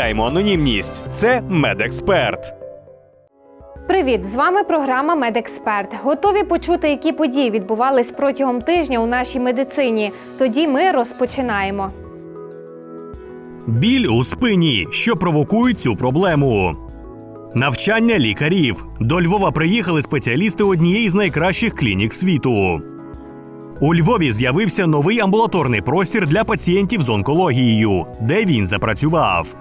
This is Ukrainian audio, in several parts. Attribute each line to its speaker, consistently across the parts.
Speaker 1: анонімність. Це медексперт.
Speaker 2: Привіт! З вами програма Медексперт. Готові почути, які події відбувались протягом тижня у нашій медицині. Тоді ми розпочинаємо.
Speaker 1: Біль у спині, що провокує цю проблему. Навчання лікарів. До Львова приїхали спеціалісти однієї з найкращих клінік світу. У Львові з'явився новий амбулаторний простір для пацієнтів з онкологією, де він запрацював.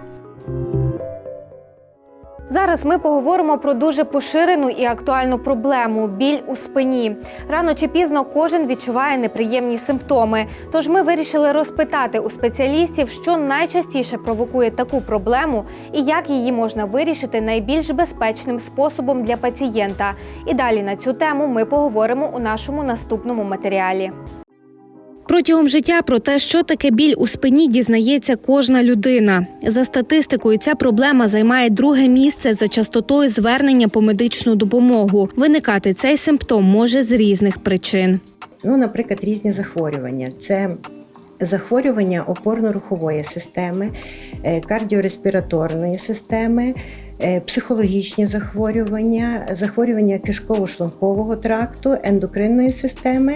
Speaker 2: Зараз ми поговоримо про дуже поширену і актуальну проблему біль у спині. Рано чи пізно кожен відчуває неприємні симптоми. Тож ми вирішили розпитати у спеціалістів, що найчастіше провокує таку проблему і як її можна вирішити найбільш безпечним способом для пацієнта. І далі на цю тему ми поговоримо у нашому наступному матеріалі. Протягом життя про те, що таке біль у спині, дізнається кожна людина. За статистикою, ця проблема займає друге місце за частотою звернення по медичну допомогу. Виникати цей симптом може з різних причин.
Speaker 3: Ну, наприклад, різні захворювання. Це захворювання опорно-рухової системи, е, кардіореспіраторної системи, е, психологічні захворювання, захворювання кишково-шлункового тракту, ендокринної системи,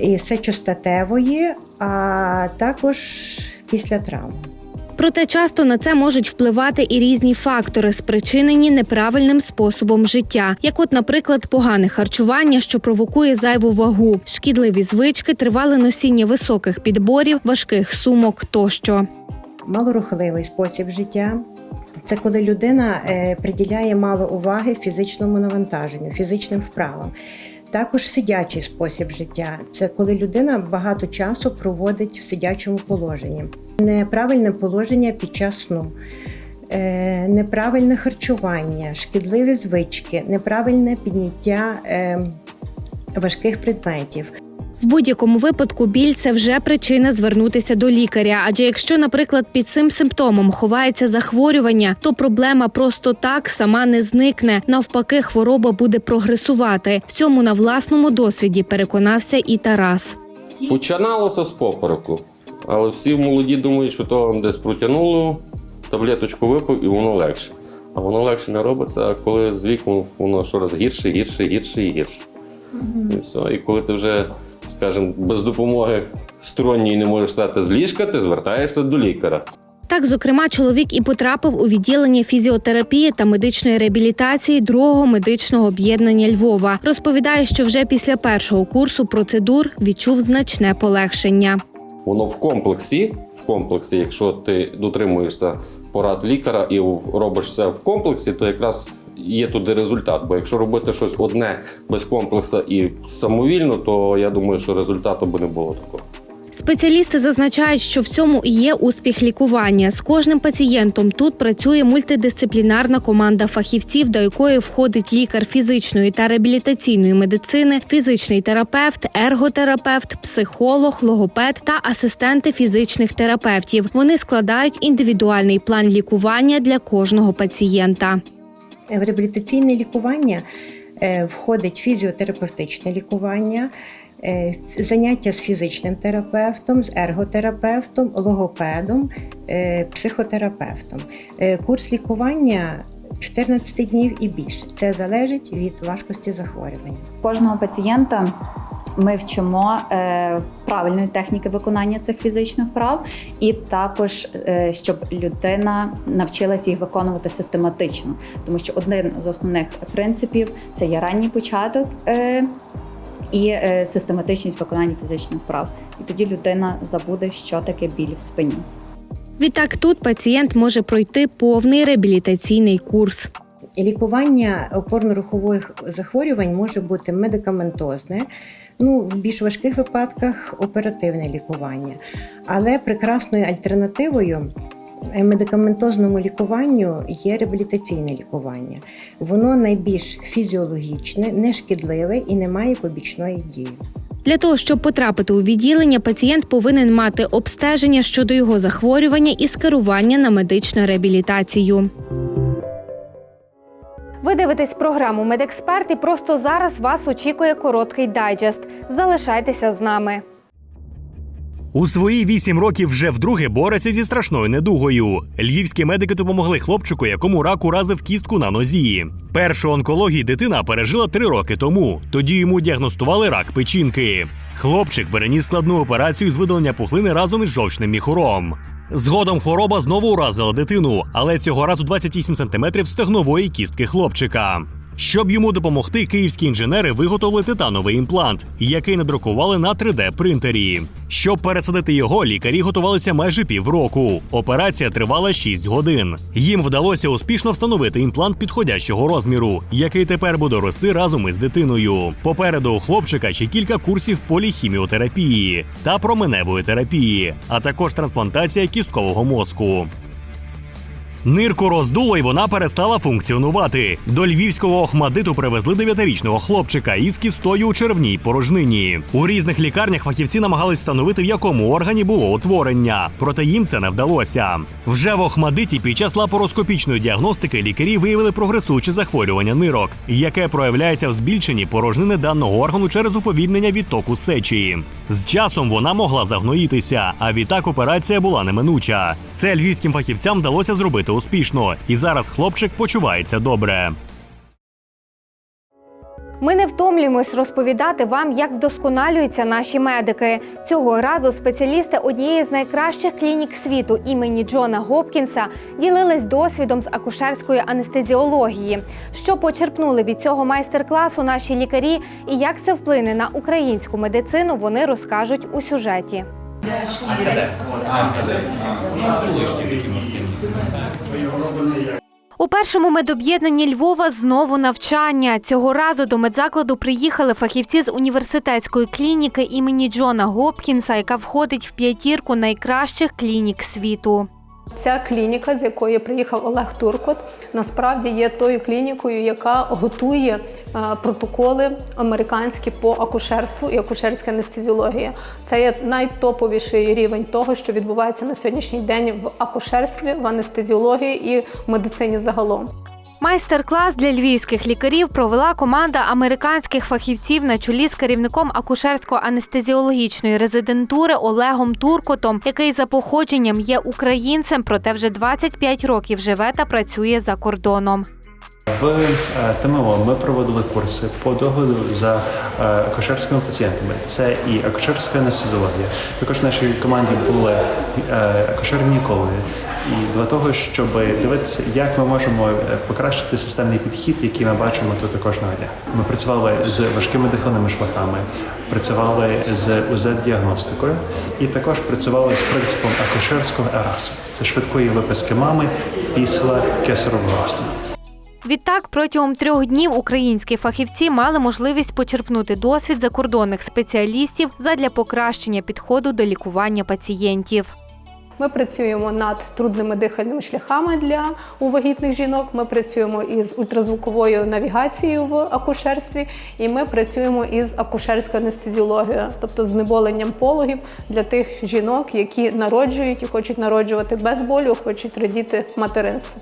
Speaker 3: і сечостатевої, а також після травм.
Speaker 2: Проте часто на це можуть впливати і різні фактори, спричинені неправильним способом життя, як, от, наприклад, погане харчування, що провокує зайву вагу, шкідливі звички, тривале носіння високих підборів, важких сумок тощо.
Speaker 3: Малорухливий спосіб життя. Це коли людина е, приділяє мало уваги фізичному навантаженню, фізичним вправам. Також сидячий спосіб життя це коли людина багато часу проводить в сидячому положенні. Неправильне положення під час сну, е, неправильне харчування, шкідливі звички, неправильне підняття е, важких предметів.
Speaker 2: В будь-якому випадку біль це вже причина звернутися до лікаря. Адже якщо, наприклад, під цим симптомом ховається захворювання, то проблема просто так сама не зникне. Навпаки, хвороба буде прогресувати. В цьому на власному досвіді переконався і Тарас.
Speaker 4: Починалося з попереку, але всі молоді думають, що то десь протягнуло, таблеточку випив і воно легше. А воно легше не робиться, а коли з віком воно щораз гірше, гірше, гірше і гірше. І все. І коли ти вже, скажімо, без допомоги сторонньої не можеш стати з ліжка, ти звертаєшся до лікаря.
Speaker 2: Так, зокрема, чоловік і потрапив у відділення фізіотерапії та медичної реабілітації другого медичного об'єднання Львова. Розповідає, що вже після першого курсу процедур відчув значне полегшення.
Speaker 4: Воно в комплексі, в комплексі, якщо ти дотримуєшся порад лікаря і робиш це в комплексі, то якраз є туди результат. Бо якщо робити щось одне без комплексу і самовільно, то я думаю, що результату би не було такого.
Speaker 2: Спеціалісти зазначають, що в цьому і є успіх лікування. З кожним пацієнтом тут працює мультидисциплінарна команда фахівців, до якої входить лікар фізичної та реабілітаційної медицини, фізичний терапевт, ерготерапевт, психолог, логопед та асистенти фізичних терапевтів. Вони складають індивідуальний план лікування для кожного пацієнта.
Speaker 3: В реабілітаційне лікування е, входить фізіотерапевтичне лікування, е, заняття з фізичним терапевтом, з ерготерапевтом, логопедом, е, психотерапевтом. Курс лікування 14 днів і більше. Це залежить від важкості захворювання.
Speaker 5: Кожного пацієнта ми вчимо е, правильної техніки виконання цих фізичних вправ, і також е, щоб людина навчилася їх виконувати систематично, тому що один з основних принципів це є ранній початок. Е, і е, систематичність виконання фізичних вправ. І тоді людина забуде, що таке біль в спині.
Speaker 2: Відтак тут пацієнт може пройти повний реабілітаційний курс.
Speaker 3: Лікування опорно-рухових захворювань може бути медикаментозне, ну в більш важких випадках оперативне лікування. Але прекрасною альтернативою е, медикаментозному лікуванню є реабілітаційне лікування. Воно найбільш фізіологічне, нешкідливе і не має побічної дії.
Speaker 2: Для того, щоб потрапити у відділення, пацієнт повинен мати обстеження щодо його захворювання і скерування на медичну реабілітацію. Ви дивитесь програму Медексперт і просто зараз вас очікує короткий дайджест. Залишайтеся з нами.
Speaker 1: У свої вісім років вже вдруге бореться зі страшною недугою. Львівські медики допомогли хлопчику, якому рак уразив кістку на нозі. Першу онкологію дитина пережила три роки тому. Тоді йому діагностували рак печінки. Хлопчик переніс складну операцію з видалення пухлини разом із жовчним міхуром. Згодом хвороба знову уразила дитину, але цього разу 28 см стегнової кістки хлопчика. Щоб йому допомогти, київські інженери виготовили титановий імплант, який надрукували на 3D-принтері. Щоб пересадити його, лікарі готувалися майже півроку. Операція тривала 6 годин. Їм вдалося успішно встановити імплант підходящого розміру, який тепер буде рости разом із дитиною. Попереду у хлопчика ще кілька курсів поліхіміотерапії та променевої терапії, а також трансплантація кісткового мозку. Нирку роздуло і вона перестала функціонувати. До львівського охмадиту привезли дев'ятирічного хлопчика із кістою у червній порожнині. У різних лікарнях фахівці намагались встановити, в якому органі було утворення, проте їм це не вдалося. Вже в Охмадиті під час лапароскопічної діагностики лікарі виявили прогресуюче захворювання нирок, яке проявляється в збільшенні порожнини даного органу через уповільнення відтоку сечі. З часом вона могла загноїтися, а відтак операція була неминуча. Це львівським фахівцям вдалося зробити успішно, і зараз хлопчик почувається добре.
Speaker 2: Ми не втомлюємось розповідати вам, як вдосконалюються наші медики. Цього разу спеціалісти однієї з найкращих клінік світу імені Джона Гопкінса ділились досвідом з акушерської анестезіології. Що почерпнули від цього майстер-класу наші лікарі і як це вплине на українську медицину, вони розкажуть у сюжеті. У першому медоб'єднанні Львова знову навчання. Цього разу до медзакладу приїхали фахівці з університетської клініки імені Джона Гопкінса, яка входить в п'ятірку найкращих клінік світу.
Speaker 6: Ця клініка, з якої приїхав Олег Туркот, насправді є тою клінікою, яка готує е, протоколи американські по акушерству і акушерській анестезіології. Це є найтоповіший рівень того, що відбувається на сьогоднішній день в акушерстві, в анестезіології і в медицині загалом.
Speaker 2: Майстер-клас для львівських лікарів провела команда американських фахівців на чолі з керівником акушерсько-анестезіологічної резидентури Олегом Туркотом, який за походженням є українцем, проте вже 25 років живе та працює за кордоном.
Speaker 7: В е, ТМО ми проводили курси по догляду за е, акушерськими пацієнтами. Це і акушерська анестезіологія. Також в нашій команді були е, акушер-гінекологи. І для того, щоб дивитися, як ми можемо е, покращити системний підхід, який ми бачимо тут кожного дня. Ми працювали з важкими дихальними шляхами, працювали з УЗ-діагностикою і також працювали з принципом акушерського ерасу. Це швидкої виписки мами після кесарового розтину.
Speaker 2: Відтак, протягом трьох днів українські фахівці мали можливість почерпнути досвід закордонних спеціалістів задля покращення підходу до лікування пацієнтів.
Speaker 6: Ми працюємо над трудними дихальними шляхами для увагітних жінок. Ми працюємо із ультразвуковою навігацією в акушерстві, і ми працюємо із акушерською анестезіологією, тобто знеболенням пологів для тих жінок, які народжують і хочуть народжувати без болю, хочуть радіти материнству.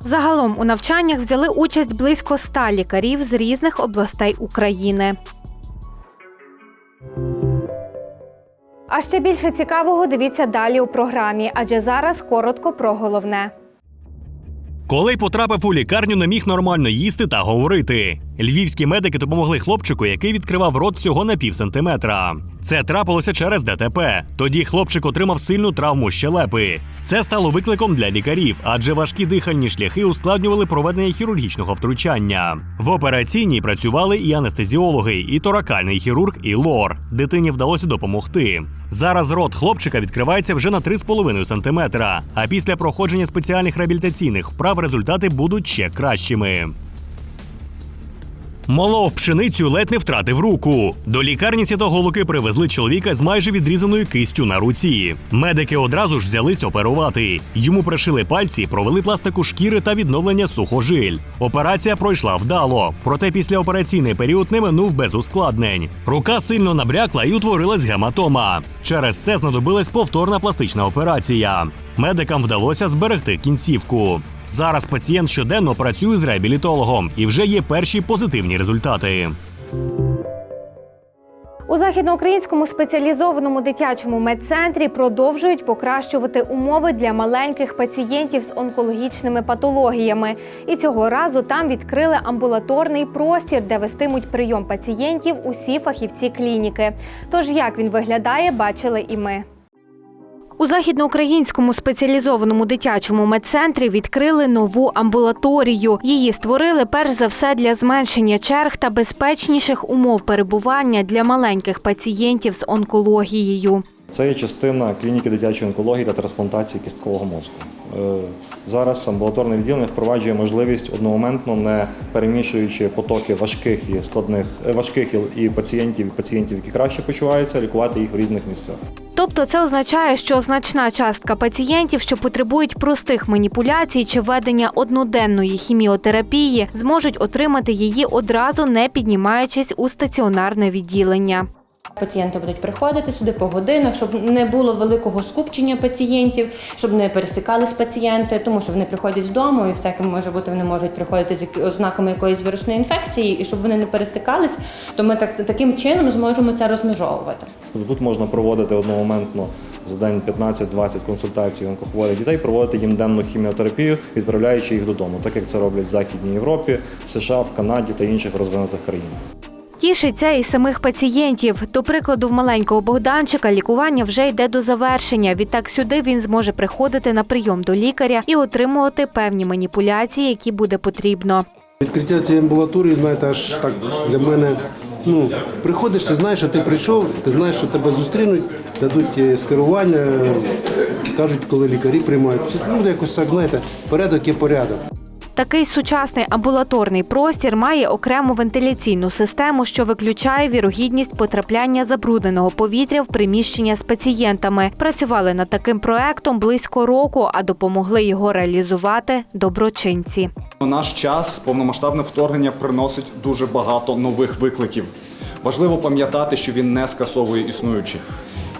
Speaker 2: Загалом у навчаннях взяли участь близько ста лікарів з різних областей України. А ще більше цікавого дивіться далі у програмі, адже зараз коротко про головне.
Speaker 1: Коли потрапив у лікарню, не міг нормально їсти та говорити. Львівські медики допомогли хлопчику, який відкривав рот всього на пів сантиметра. Це трапилося через ДТП. Тоді хлопчик отримав сильну травму щелепи. Це стало викликом для лікарів, адже важкі дихальні шляхи ускладнювали проведення хірургічного втручання. В операційній працювали і анестезіологи, і торакальний хірург, і лор. Дитині вдалося допомогти. Зараз рот хлопчика відкривається вже на 3,5 сантиметра. А після проходження спеціальних реабілітаційних вправ результати будуть ще кращими. Молов пшеницю ледь не втратив руку. До лікарні святоголоки привезли чоловіка з майже відрізаною кистю на руці. Медики одразу ж взялись оперувати. Йому пришили пальці, провели пластику шкіри та відновлення сухожиль. Операція пройшла вдало, проте післяопераційний період не минув без ускладнень. Рука сильно набрякла і утворилась гематома. Через це знадобилась повторна пластична операція. Медикам вдалося зберегти кінцівку. Зараз пацієнт щоденно працює з реабілітологом і вже є перші позитивні результати.
Speaker 2: У західноукраїнському спеціалізованому дитячому медцентрі продовжують покращувати умови для маленьких пацієнтів з онкологічними патологіями. І цього разу там відкрили амбулаторний простір, де вестимуть прийом пацієнтів усі фахівці клініки. Тож як він виглядає, бачили і ми. У західноукраїнському спеціалізованому дитячому медцентрі відкрили нову амбулаторію. Її створили перш за все для зменшення черг та безпечніших умов перебування для маленьких пацієнтів з онкологією.
Speaker 8: Це є частина клініки дитячої онкології та трансплантації кісткового мозку. Зараз амбулаторне відділення впроваджує можливість одномоментно, не перемішуючи потоки важких і складних е, важких і- пацієнтів, і пацієнтів, які краще почуваються, лікувати їх в різних місцях.
Speaker 2: Тобто це означає, що значна частка пацієнтів, що потребують простих маніпуляцій чи введення одноденної хіміотерапії, зможуть отримати її одразу, не піднімаючись у стаціонарне відділення.
Speaker 9: Пацієнти будуть приходити сюди по годинах, щоб не було великого скупчення пацієнтів, щоб не пересікались пацієнти, тому що вони приходять з дому і всяке може бути, вони можуть приходити з ознаками якоїсь вірусної інфекції, і щоб вони не пересікались, то ми так таким чином зможемо це розмежовувати.
Speaker 8: Тобто тут можна проводити одномоментно за день 15-20 консультацій онкохворих дітей, проводити їм денну хіміотерапію, відправляючи їх додому, так як це роблять в Західній Європі, США, в Канаді та інших розвинутих країнах.
Speaker 2: Тішиться і самих пацієнтів. До прикладу, в маленького Богданчика лікування вже йде до завершення. Відтак сюди він зможе приходити на прийом до лікаря і отримувати певні маніпуляції, які буде потрібно.
Speaker 10: Відкриття цієї амбулаторії, знаєте, аж так для мене. Ну, приходиш, ти знаєш, що ти прийшов, ти знаєш, що тебе зустрінуть, дадуть е, скерування, скажуть, коли лікарі приймають. Буде якось так, знаєте, порядок є порядок.
Speaker 2: Такий сучасний амбулаторний простір має окрему вентиляційну систему, що виключає вірогідність потрапляння забрудненого повітря в приміщення з пацієнтами. Працювали над таким проектом близько року, а допомогли його реалізувати доброчинці.
Speaker 11: У наш час повномасштабне вторгнення приносить дуже багато нових викликів. Важливо пам'ятати, що він не скасовує існуючі.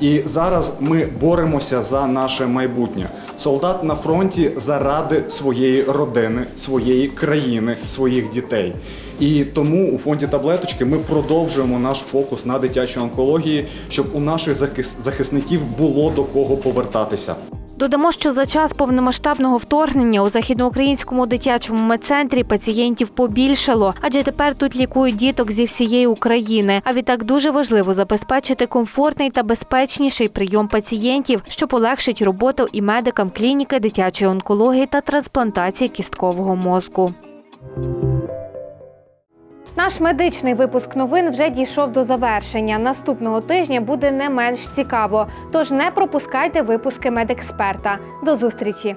Speaker 11: І зараз ми боремося за наше майбутнє. Солдат на фронті заради своєї родини, своєї країни, своїх дітей. І тому у фонді таблеточки ми продовжуємо наш фокус на дитячій онкології, щоб у наших захис- захисників було до кого повертатися.
Speaker 2: Додамо, що за час повномасштабного вторгнення у західноукраїнському дитячому медцентрі пацієнтів побільшало, адже тепер тут лікують діток зі всієї України. А відтак дуже важливо забезпечити комфортний та безпечніший прийом пацієнтів, що полегшить роботу і медикам клініки дитячої онкології та трансплантації кісткового мозку. Наш медичний випуск новин вже дійшов до завершення. Наступного тижня буде не менш цікаво. Тож не пропускайте випуски медексперта. До зустрічі!